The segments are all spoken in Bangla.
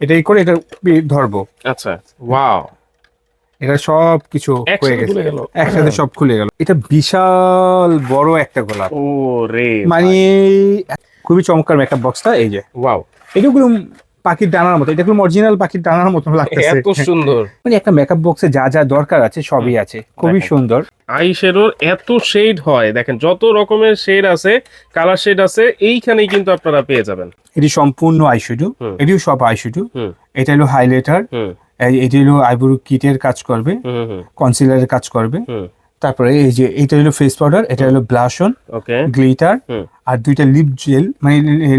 এটাই করে এটা ধরবো। আচ্ছা ওয়াও এটা সব কিছু হয়ে গেছে। একসাথে সব খুলে গেল। এটা বিশাল বড় একটা গোলাপ। ও রে মানে খুবই চমৎকার মেকআপ বক্সটা এই যে। ওয়াও এগুলো পাখির ডানার মতো। এটা অরিজিনাল পাখির ডানার মতো লাগতেছে। এত সুন্দর। মানে একটা মেকআপ বক্সে যা যা দরকার আছে সবই আছে। খুবই সুন্দর। আই শ্যাডোর এত শেড হয় দেখেন যত রকমের শেড আছে কালার শেড আছে এইখানেই কিন্তু আপনারা পেয়ে যাবেন। এটি সম্পূর্ণ আইশুডু হুম। এটিও সব আইশুডু হুম। এটা হলো হাইলাইটার এটি হলো আইব্রু কিটের কাজ করবে। কনসিলারের কাজ করবে। তারপরে এই যে এটা হলো ফেস পাউডার এটা হলো ব্লাশন গ্লিটার আর দুইটা লিপ জেল মানে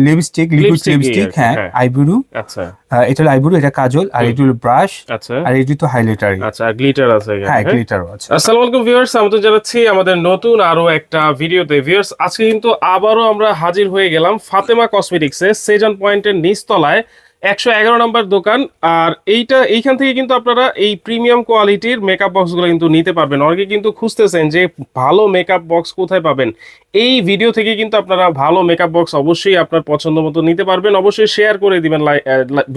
লিপস্টিক লিকুইড লিপস্টিক হ্যাঁ হ্যাঁ। আইব্রু আচ্ছা। এটা হলো আইব্রু এটা কাজল আর এটা হলো ব্রাশ আচ্ছা। আর এটা তো হাইলাইটার আচ্ছা গ্লিটার আছে হ্যাঁ হ্যাঁ? গ্লিটারও আছে। আসসালামু আলাইকুম ভিউয়ার্স আমি তো জানাচ্ছি আমাদের নতুন আরও একটা ভিডিওতে। ভিউয়ার্স আজকে কিন্তু আবারও আমরা হাজির হয়ে গেলাম ফাতেমা কসমেটিক্সে সেজন পয়েন্টের নিচতলায়। একশো এগারো নম্বর দোকান, আর এইটা, এইখান থেকে কিন্তু আপনারা এই প্রিমিয়াম কোয়ালিটির মেকআপ বক্সগুলো কিন্তু নিতে পারবেন। অনেকে কিন্তু খুঁজতেছেন যে ভালো মেকআপ বক্স কোথায় পাবেন। এই ভিডিও থেকে কিন্তু আপনারা ভালো মেকআপ বক্স অবশ্যই আপনার পছন্দ মতো নিতে পারবেন। অবশ্যই শেয়ার করে দিবেন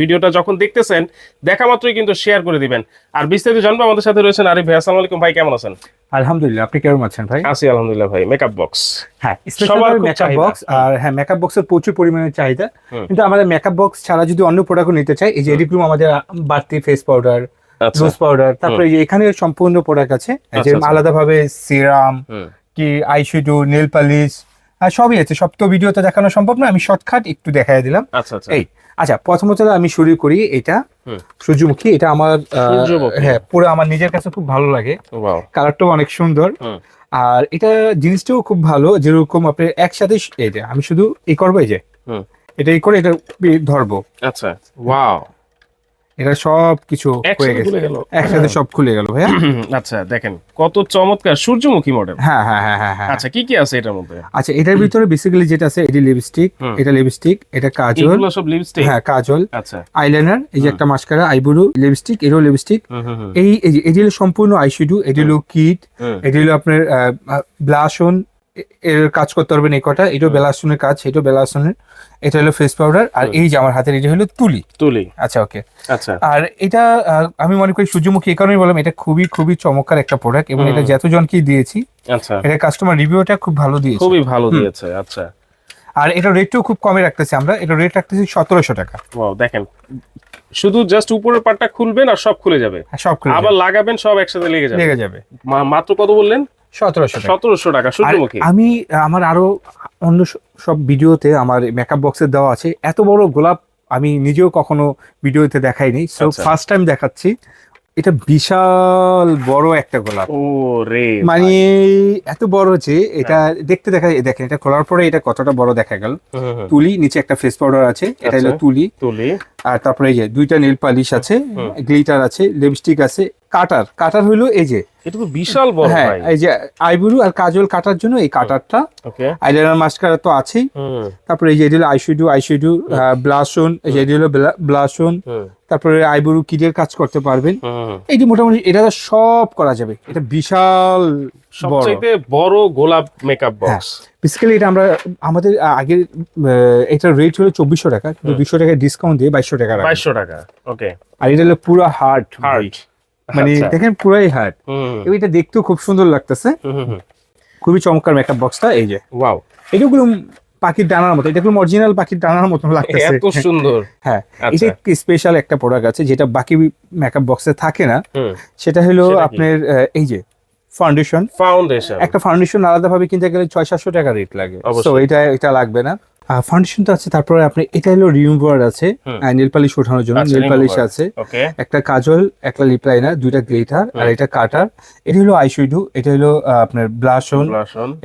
ভিডিওটা যখন দেখতেছেন, দেখা মাত্রই কিন্তু শেয়ার করে দিবেন। আর বিস্তারিত জানব, আমাদের সাথে রয়েছেন আরিফ ভাই, আসসালামু আলাইকুম ভাই, কেমন আছেন? আলহামদুলিল্লাহ আপনি কেমন আছেন ভাই? আছি আলহামদুলিল্লাহ ভাই মেকআপ বক্স হ্যাঁ সবার মেকআপ বক্স আর হ্যাঁ মেকআপ বক্সের প্রচুর পরিমাণে চাহিদা। কিন্তু আমাদের মেকআপ বক্স ছাড়া যদি অন্য প্রোডাক্টও নিতে চাই এই যে এডিক্রুম আমাদের বাড়তি ফেস পাউডার আচ্ছা। লুজ পাউডার তারপরে এখানে সম্পূর্ণ প্রোডাক্ট আছে। এই যে আচ্ছা, আচ্ছা। আলাদাভাবে সিরাম কি আইশ্যাডো নেল পালিশ আর সবই আছে। সব তো ভিডিওতে দেখানো সম্ভব না আমি শর্টকাট একটু দেখাই দিলাম। আচ্ছা আচ্ছা। এই আচ্ছা প্রথমত আমি শুরু করি এটা। সূর্যমুখী এটা আমার হ্যাঁ পুরো আমার নিজের কাছে খুব ভালো লাগে। কালারটাও অনেক সুন্দর। আর এটা জিনিসটাও খুব ভালো যেরকম আপনি একসাথে আমি শুধু এই করব এই যে। এটা এই করে এটা ধরবো। আচ্ছা ওয়াও। এটা সব কিছু হয়ে গেছে। একসাথে সব খুলে গেল ভাইয়া। আচ্ছা দেখেন কত চমৎকার সূর্যমুখী মডেল হ্যাঁ হ্যাঁ হ্যাঁ হ্যাঁ হ্যাঁ। আচ্ছা কি কি আছে এটার মধ্যে? আচ্ছা এটার ভিতরে বেসিক্যালি যেটা আছে এটি লিপস্টিক এটা লিপস্টিক এটা কাজল। এগুলো সব লিপস্টিক হ্যাঁ কাজল। আচ্ছা। আইলাইনার এই যে একটা মাস্কারা আইব্রু লিপস্টিক এরও লিপস্টিক এই এই যে এটি হলো সম্পূর্ণ আইশ্যাডো এটি হলো কিট এটি হলো আপনার ব্লাশন এর কাজ করতে পারবেন এই কটা। এটাও বেলাসনের কাজ এটাও বেলাসনের এটা হলো ফেস পাউডার আর এই যে আমার হাতের এটা হলো তুলি। তুলি। আচ্ছা ওকে আচ্ছা। আর এটা আমি মনে করি সূর্যমুখী এই কারণেই বললাম এটা খুবই খুবই চমৎকার একটা প্রোডাক্ট এবং এটা যতজনকেই দিয়েছি আচ্ছা। এটা কাস্টমার রিভিউটা খুব ভালো দিয়েছে। খুবই ভালো দিয়েছে আচ্ছা। আর এটা রেটটাও খুব কমে রাখতেছি আমরা। এটা রেট রাখতেছি সতেরোশো টাকা। ওয়াও দেখেন শুধু জাস্ট উপরের পাটটা খুলবেন আর সব খুলে যাবে। আর সব খুলে আবার লাগাবেন সব একসাথে লেগে যাবে, লেগে যাবে। মাত্র কত বললেন? সতেরোশো টাকা। সতেরোশো টাকা সূর্যমুখী। আমি আমার আরও অন্য সব ভিডিওতে আমার মেকআপ বক্সে দেওয়া আছে। এত বড় গোলাপ আমি নিজেও কখনো ভিডিওতে দেখাইনি। সো। ফার্স্ট টাইম দেখাচ্ছি। এটা বিশাল বড় একটা গোলাপ। ও রে মানে এত বড় যে এটা দেখতে দেখা দেখেন এটা খোলার পরে এটা কতটা বড় দেখা গেল। তুলি নিচে একটা ফেস পাউডার আছে এটা হলো আচ্ছা। তুলি। তুলি। আর তারপরে এই যে দুইটা নেল পালিশ আছে গ্লিটার আছে লিপস্টিক আছে কাটার কাটার হইল এই যে। এটা তো বিশাল বড় হ্যাঁ এই যে আইব্রু আর কাজল কাটার জন্য এই কাটারটা। ওকে। আইলাইনার মাস্কারা তো আছেই। তারপরে এই যে এটি হলো আইশ্যাডো আইশ্যাডো ব্লাশন এই যে এটি হলো ব্লাশন তারপরে আইব্রু কিডের কাজ করতে পারবেন। এই যে মোটামুটি এটা সব করা যাবে। এটা বিশাল বড়। সবচাইতে বড় গোলাপ মেকআপ বক্স বেসিক্যালি এটা আমরা আমাদের আগের এটা রেট হলো চব্বিশশো টাকা কিন্তু দুশো টাকা ডিসকাউন্ট দিয়ে বাইশশো টাকা বাইশশো টাকা ওকে। আর এটা হলো পুরো হার্ট হার্ট মানে দেখেন পুরাই হুম এটা দেখতেও খুব সুন্দর লাগতেছে। খুবই চমৎকার মেকআপ বক্সটা এই যে। ওয়াও এটাগুলো পাখির ডানার মতো এটা কোনো অরিজিনাল পাখির ডানার মতো লাগতেছে। এত সুন্দর। হ্যাঁ আচ্ছা। এটা একটি স্পেশাল একটা প্রোডাক্ট আছে যেটা বাকি মেকআপ বক্সে থাকে না। সেটা হলো আপনার এই যে ফাউন্ডেশন ফাউন্ডেশন একটা ফাউন্ডেশন আলাদাভাবে কিনতে গেলে ছয় সাতশো টাকা রেট লাগে। তো এটা এটা লাগবে না। ফাউন্ডেশন তো আছে তারপরে আপনি এটা হলো রিমুভার আছে। নেল পালিশ ওঠানোর জন্য আচ্ছা, নেল পালিশ আছে একটা কাজল একটা লিপ লাইনার দুইটা গ্লিটার আর এটা কাটার এটা হলো আইশ্যাডো এটা হলো আপনার ব্লাশন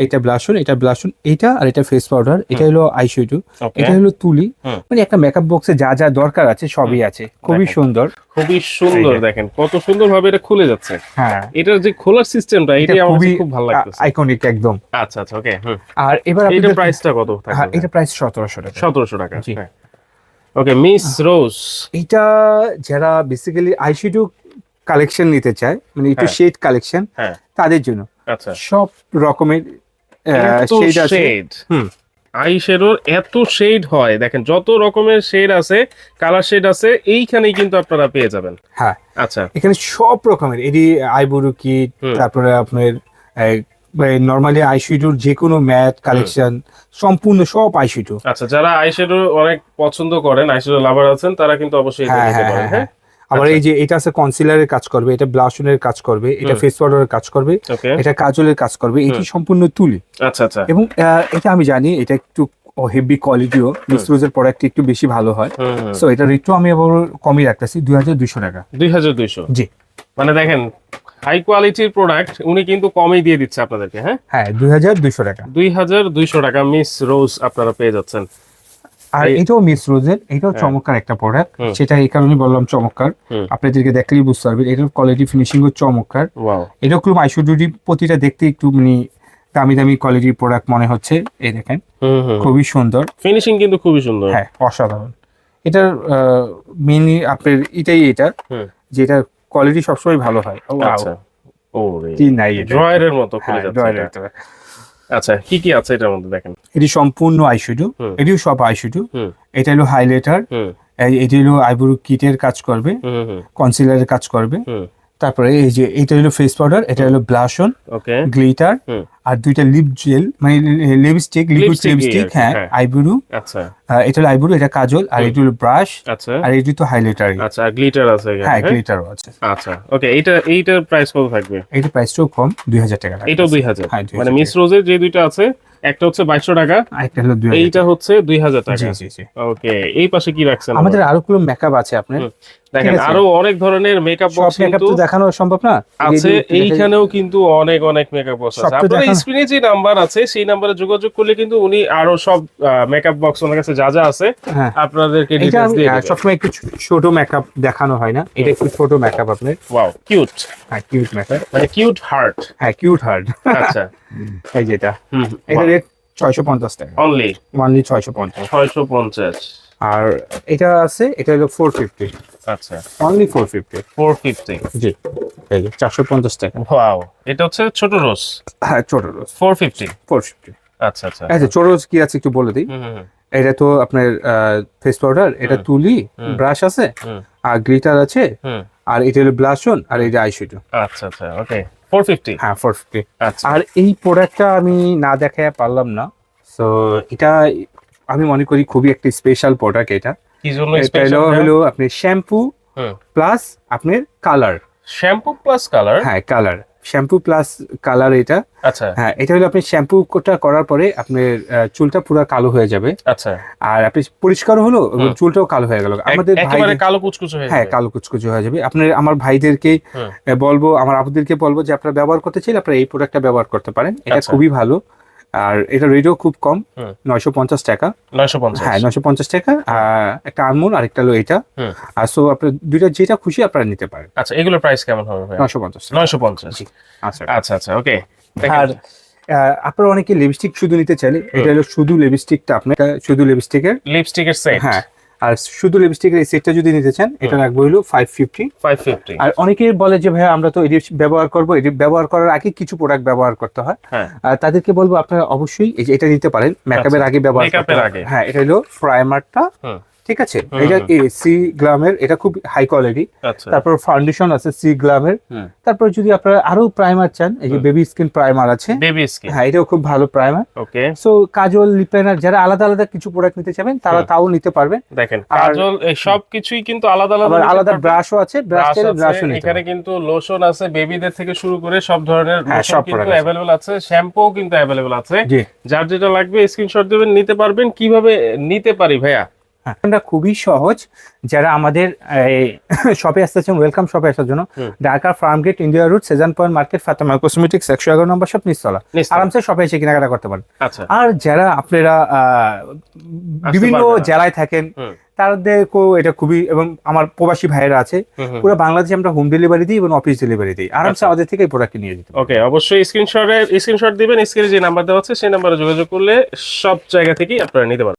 এটা ব্লাশন এটা ব্লাশন এটা আর এটা ফেস পাউডার এটা হলো আইশ্যাডো এটা হলো তুলি মানে একটা মেকআপ বক্সে যা যা দরকার আছে সবই আছে খুবই সুন্দর। খুবই সুন্দর দেখেন কত সুন্দর ভাবে এটা খুলে যাচ্ছে। হ্যাঁ। এটার যে খোলার সিস্টেমটা এটা আমার খুব ভালো লাগতেছে। আইকনিক একদম। আচ্ছা আচ্ছা ওকে আর এবার এটা প্রাইসটা কত হ্যাঁ এটা প্রাইস সতেরোশো টাকা। সতেরোশো টাকা। ওকে মিস রোজ এটা যারা বেসিক্যালি আইশ্যাডো কালেকশন নিতে চায় মানে একটু হ্যাঁ। শেড কালেকশন হ্যাঁ। তাদের জন্য আচ্ছা। সব রকমের শেড আছে। shade। হুম। আই শেডোর এত শেড হয়। দেখেন যত রকমের শেড আছে কালার শেড আছে এইখানেই কিন্তু আপনারা পেয়ে যাবেন। হ্যাঁ। আচ্ছা। এখানে সব রকমের এডি আইবুরু কিট তারপরে আপনার নর্মালি আইশুটুর যে কোনো ম্যাট কালেকশন সম্পূর্ণ সব আইশুটু আচ্ছা যারা আই শেডো অনেক পছন্দ করেন আই শেডো লাভার আছেন তারা কিন্তু অবশ্যই এটা হ্যাঁ নিতে হ্যাঁ পারেন হ্যাঁ হ্যাঁ? আবার আচ্ছা। এই যে এটা আছে কনসিলারের কাজ করবে এটা ব্লাশনের কাজ করবে এটা। ফেস পাউডারের কাজ করবে এটা কাজলের কাজ করবে এটি সম্পূর্ণ তুলি। আচ্ছা আচ্ছা। এবং এটা আমি জানি এটা একটু হেভি কোয়ালিটিও মিসরোজের প্রোডাক্ট একটু বেশি ভালো হয়। সো এটা রেটও আমি আবার কমই রাখতেছি দুই হাজার দুইশো টাকা। দুই হাজার দুইশো? জি। মানে দেখেন হাই কোয়ালিটির প্রোডাক্ট উনি কিন্তু কমই দিয়ে দিচ্ছে আপনাদেরকে হ্যাঁ? হ্যাঁ দুই হাজার দুইশো টাকা। দুই হাজার দুইশো টাকা মিস রোজ আপনারা পেয়ে যাচ্ছেন। আর এটাও মিস রোজের এটাও হ্যাঁ। চমৎকার একটা প্রোডাক্ট সেটা এই কারণে বললাম চমৎকার। আপনাদেরকে দেখলেই বুঝতে পারবেন এটার কোয়ালিটি ফিনিশিং ও চমৎকার। ওয়াও এটাও খুব আইশুডুডি প্রতিটা দেখতে একটু মানে দামি দামি কোয়ালিটির প্রোডাক্ট মনে হচ্ছে এই দেখেন। খুবই সুন্দর। ফিনিশিং কিন্তু খুবই সুন্দর। হ্যাঁ অসাধারণ। এটার মেনলি আপনার এটাই এটা যেটা কোয়ালিটি সবসময় ভালো হয়। ও আচ্ছা। ও কি নাই ড্রয়ারের মতো খুলে হ্যাঁ, যাচ্ছে। আচ্ছা কি কি আছে এটার মধ্যে দেখেন? এটি সম্পূর্ণ আইশুডু এটিও সব আইশুডু এটা হলো হাইলাইটার এটি হলো আইব্রো কিটের কাজ করবে। কনসিলারের কাজ করবে। তারপরে এই যে এটা হলো ফেস পাউডার এটা হলো ব্লাশন ওকে গ্লিটার আর দুইটা লিপ জেল মানে লিপস্টিক লিকুইড লিপস্টিক হ্যাঁ হ্যাঁ। আইব্রু আচ্ছা। এটা হলো আইব্রু এটা কাজল আর। এটা হলো ব্রাশ আচ্ছা। আর এটি তো হাইলাইটার আচ্ছা আর গ্লিটার আছে এখানে, হ্যাঁ হ্যাঁ? গ্লিটারও আছে। আচ্ছা ওকে এইটা এইটার প্রাইস কত থাকবে? এটি প্রাইসটাও কম দুই হাজার টাকা এইটাও দুই হাজার। হ্যাঁ, 2000 মানে মিস রোজের যে দুইটা আছে একটা হচ্ছে বাইশশো টাকা একটা হলো দুই এইটা হচ্ছে দুই হাজার টাকা। ওকে এই পাশে কি রাখছেন আমাদের আরও কোনো মেকআপ আছে আপনার? দেখেন আরও অনেক ধরনের মেকআপ বক্স কিন্তু দেখানো সম্ভব না? আছে এইখানেও কিন্তু অনেক অনেক মেকআপ বক্স আছে। তো আপনাদের স্ক্রিনে যে নাম্বার আছে সেই নাম্বারে যোগাযোগ করলে কিন্তু উনি আরও সব মেকআপ বক্স ওনার কাছে যা যা আছে হ্যাঁ। আপনাদেরকে ডিটেইলস দিয়ে আহ, সবসময় একটু ছোট মেকআপ দেখানো হয় না। এটা একটু ছোট মেকআপ আপনার। ওয়াও কিউট হ্যাঁ কিউট মেকআপ মানে কিউট হার্ট হ্যাঁ কিউট হার্ড আচ্ছা। এই যেটা হুম এটা রেট ছয়শো পঞ্চাশ টাকা। অনলি মানলি ছয়শো পঞ্চাশ। ছয়শো পঞ্চাশ। আর এটা আছে এটা হলো ফোর ফিফটি আচ্ছা। Only four fifty four fifty জি এই চারশো পঞ্চাশ টাকা। ওয়াও এটা হচ্ছে ছোট রোজ? হ্যাঁ ছোট rose. Four fifty four fifty আচ্ছা আচ্ছা আচ্ছা। ছোট রোজ কি আছে একটু বলে দিই? এটা তো আপনার ফেস পাউডার এটা তুলি ব্রাশ আছে আর গ্লিটার আছে আর এটা হলো ব্লাশন আর এটা আইশ্যাডো আচ্ছা আচ্ছা ওকে ফোর ফিফটি হ্যাঁ ফোর ফিফটি আচ্ছা। আর এই প্রোডাক্টটা আমি না দেখায় পারলাম না। সো এটা আমি মনে করি খুবই একটা স্পেশাল প্রোডাক্ট এটা। কি জন্য স্পেশাল হলো হলো আপনি শ্যাম্পু প্লাস আপনার কালার শ্যাম্পু প্লাস কালার হ্যাঁ কালার শ্যাম্পু প্লাস কালার এটা। আচ্ছা। হ্যাঁ এটা হলো আপনি শ্যাম্পুটা করার পরে আপনার চুলটা পুরো কালো হয়ে যাবে। আচ্ছা। আর আপনি পরিষ্কার হলো চুলটাও কালো হয়ে গেল। আমাদের একেবারে কালো কুচকুচে হয়ে হ্যাঁ কালো কুচকুচে হয়ে যাবে। আপনার আমার ভাইদেরকে বলব আমার আপুদেরকে বলব যে আপনারা ব্যবহার করতে চাইলে আপনারা এই প্রোডাক্টটা ব্যবহার করতে পারেন। এটা আচ্ছা। খুবই ভালো। আর এটা রেটও খুব কম নয়শো পঞ্চাশ টাকা। হ্যাঁ নয়শো পঞ্চাশ টাকা। আর একটা আনমোল আর একটা হলো এটা। আর সো আপনার দুইটা যেটা খুশি আপনারা নিতে পারেন। আচ্ছা এগুলোর প্রাইস কেমন হবে নয়শো পঞ্চাশ নয়শো পঞ্চাশ। আচ্ছা। আচ্ছা আচ্ছা ওকে আর আপনারা অনেকে লিপস্টিক শুধু নিতে চাইলে এটা হলো শুধু লিপস্টিকটা আপনার শুধু লিপস্টিকের লিপস্টিকের সেট হ্যাঁ। আর শুধু লিপস্টিকের এই সেটটা যদি নিতে চান এটা রাখব হলো ফাইভ ফিফটি ফাইভ ফিফটি আর অনেকে বলে যে ভাই আমরা তো এটি ব্যবহার করব। এটি ব্যবহার করার আগে কিছু প্রোডাক্ট ব্যবহার করতে হয়। হ্যাঁ। আর তাদেরকে বলব আপনারা অবশ্যই এই যে এটা নিতে পারেন। মেকআপের আগে ব্যবহার করতে হয়। এটা হলো প্রাইমারটা ঠিক আছে? এটা। সি গ্লামের এটা খুব হাই কোয়ালিটি আচ্ছা। তারপর ফাউন্ডেশন আছে সি গ্লামের। তারপর যদি আপনারা আরও প্রাইমার চান এই যে বেবি স্কিন প্রাইমার আছে। বেবি স্কিন হ্যাঁ এটাও খুব ভালো প্রাইমার ওকে সো কাজল লিপেনার যারা আলাদা আলাদা কিছু প্রোডাক্ট নিতে চাবেন তারা তাও নিতে পারবেন। দেখেন কাজল এই সব কিছুই কিন্তু আলাদা আলাদা আলাদা ব্রাশও আছে ব্রাশ চাইলে আছে, ব্রাশও নিতে এখানে কিন্তু লোশন আছে বেবিদের থেকে শুরু করে সব ধরনের হ্যাঁ, লোশন সব কিন্তু product আছে। অ্যাভেলেবল আছে শ্যাম্পু কিন্তু অ্যাভেলেবল আছে। জি। যার যেটা লাগবে স্ক্রিনশট দেবেন নিতে পারবেন। কীভাবে নিতে পারি ভাইয়া? এটা খুবই সহজ। যারা আমাদের শপে আসতেছেন ওয়েলকাম শপে আসার জন্য। Dhaka farm gate India route Sezan point market Fatema cosmetics একশো এগারো নম্বর শপ নিচতলা। আরামসে শপে এসে কেনাকাটা করতে পারেন। আচ্ছা। আর যারা আপনারা বিভিন্ন জেলায় থাকেন। তাদেরকেও এটা খুবই এবং আমার প্রবাসী ভাইয়েরা আছে। পুরো বাংলাদেশে আমরা হোম ডেলিভারি দিই এবং অফিস ডেলিভারি দিই। আরামসে আচ্ছা। আমাদের থেকে প্রোডাক্ট নিয়ে যেতে ওকে অবশ্যই স্ক্রিনশটের স্ক্রিনশট দিবেন স্ক্রিনে যে নাম্বার দেওয়া আছে সেই নাম্বারে যোগাযোগ করলে সব জায়গা থেকেই আপনারা নিতে পারবেন।